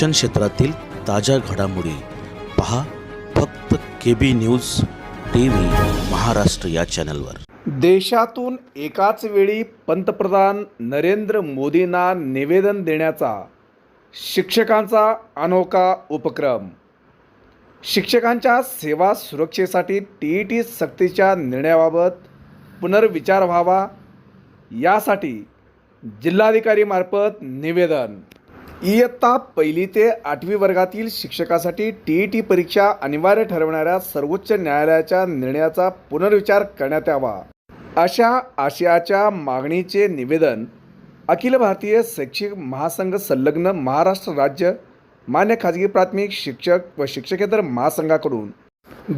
शिक्षण क्षेत्रातील ताज्या घडामोडी पहा फक्त K B news T V Maharashtra या चॅनलवर. देशातून एकाच वेळी पंतप्रधान नरेंद्र मोदींना निवेदन देण्याचा शिक्षकांचा अनोखा उपक्रम. शिक्षकांच्या सेवा सुरक्षेसाठी टी ई टी सक्तीच्या निर्णयाबाबत पुनर्विचार व्हावा यासाठी जिल्हाधिकारीमार्फत निवेदन. इयत्ता पहिली ते आठवी वर्गातील शिक्षकासाठी टी ई टी परीक्षा अनिवार्य ठरवणाऱ्या सर्वोच्च न्यायालयाच्या निर्णयाचा पुनर्विचार करण्यात यावा. अशा आशयाच्या मागणीचे निवेदन अखिल भारतीय शैक्षिक महासंघ संलग्न महाराष्ट्र राज्य मान्य खाजगी प्राथमिक शिक्षक व शिक्षकेतर महासंघाकडून.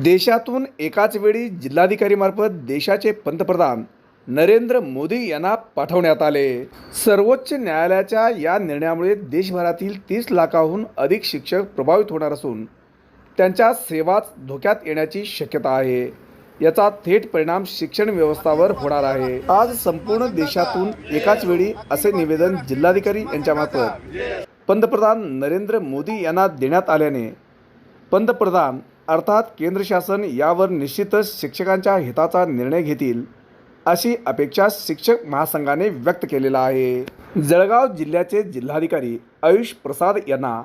देशातून एकाच वेळी जिल्हाधिकारीमार्फत देशाचे पंतप्रधान नरेंद्र मोदी यांना पाठवण्यात आले. सर्वोच्च न्यायालयाच्या या निर्णयामुळे देशभरातील तीस लाखाहून अधिक शिक्षक प्रभावित होणार असून त्यांच्या सेवाच धोक्यात येण्याची शक्यता आहे. याचा थेट परिणाम शिक्षण व्यवस्थावर होणार आहे. आज संपूर्ण देशातून एकाच वेळी असे निवेदन जिल्हाधिकारी यांच्यामार्फत पंतप्रधान नरेंद्र मोदी यांना देण्यात आल्याने पंतप्रधान अर्थात केंद्र शासन यावर निश्चितच शिक्षकांच्या हिताचा निर्णय घेतील. अशी अपेक्षा शिक्षक महासंघाने व्यक्त केलेला आहे. जळगाव जिल्ह्याचे जिल्हाधिकारी आयुष प्रसाद यांना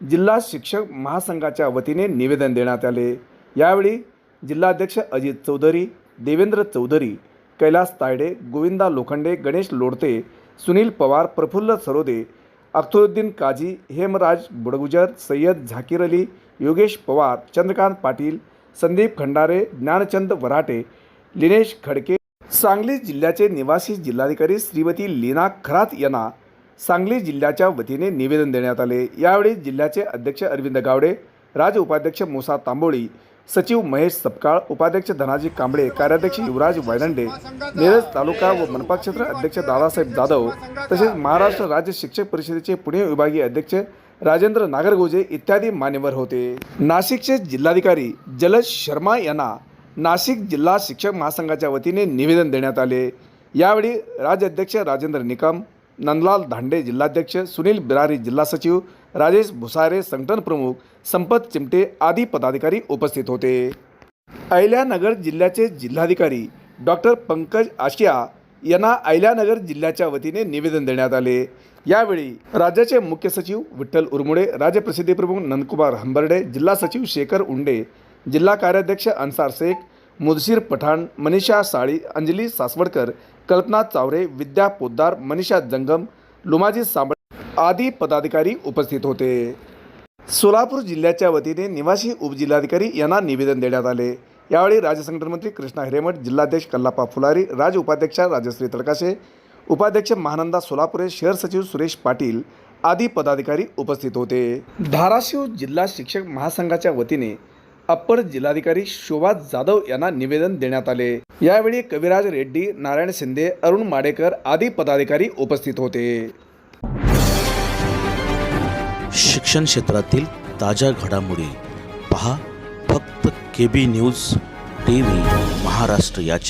जिल्हा शिक्षक महासंघाच्या वतीने निवेदन देण्यात आले. यावेळी जिल्हाध्यक्ष अजित चौधरी देवेंद्र चौधरी कैलास तायडे गोविंदा लोखंडे गणेश लोडते सुनील पवार प्रफुल्ल सरोदे अख्तरुद्दीन काजी हेमराज बुडगुजर सय्यद झाकीर अली योगेश पवार चंद्रकांत पाटील संदीप खंडारे ज्ञानचंद वराटे लिनेश खडके सांगली जिल्ह्याचे निवासी जिल्हाधिकारी श्रीमती लीना खरात यांना सांगली जिल्ह्याच्या वतीने निवेदन देण्यात आले. यावेळी जिल्ह्याचे अध्यक्ष अरविंद गावडे राज उपाध्यक्ष मुसा तांबोळी सचिव महेश सपकाळ उपाध्यक्ष धनाजी कांबळे कार्याध्यक्ष युवराज वैनंडे मिरज तालुका व मनपा क्षेत्र अध्यक्ष दादासाहेब जाधव तसेच महाराष्ट्र राज्य शिक्षक परिषदेचे पुणे विभागीय अध्यक्ष राजेंद्र नागरगोजे इत्यादी मान्यवर होते. नाशिकचे जिल्हाधिकारी जलज शर्मा यांना नाशिक जिल्हा शिक्षक महासंघाच्या वतीने निवेदन देण्यात आले. यावेळी राज्याध्यक्ष राजेंद्र निकम नंदलाल धांडे जिल्हाध्यक्ष सुनील बिरारी जिल्हा सचिव राजेश भुसारे संघटन प्रमुख संपत चिमटे आदी पदाधिकारी उपस्थित होते. अहिल्यानगर जिल्ह्याचे जिल्हाधिकारी डॉक्टर पंकज आशिया यांना अहिल्यानगर जिल्ह्याच्या वतीने निवेदन देण्यात आले. यावेळी राज्याचे मुख्य सचिव विठ्ठल उरमुडे राज्य प्रसिद्धी प्रमुख नंदकुमार हंबर्डे जिल्हा सचिव शेखर उंडे जिल्हा कार्याध्यक्ष अन्सार शेख मुदशीर पठाण मनीषा साळी अंजली सासवडकर कल्पना चावरे विद्या पोद्दार मनीषा जंगम लुमाजी सांबळ आदी पदाधिकारी उपस्थित होते. सोलापूर जिल्ह्याच्या वतीने निवासी उपजिल्हाधिकारी यांना निवेदन देण्यात आले. यावेळी राज्य संघटन मंत्री कृष्णा हिरेमठ जिल्हाध्यक्ष कल्लापा फुलारी राज उपाध्यक्षा राजश्री तडकाशे उपाध्यक्ष महानंदा सोलापुरे शहर सचिव सुरेश पाटील आदी पदाधिकारी उपस्थित होते. धाराशिव जिल्हा शिक्षक महासंघाच्या वतीने अप्पर जिल्हाधिकारी शोभा जाधव यांना निवेदन देण्यात आले. यावेळी कविराज रेड्डी नारायण शिंदे अरुण माडेकर आदी पदाधिकारी उपस्थित होते. शिक्षण क्षेत्रातील ताज्या घडामोडी पहा. फक्त K B news T V Maharashtra याची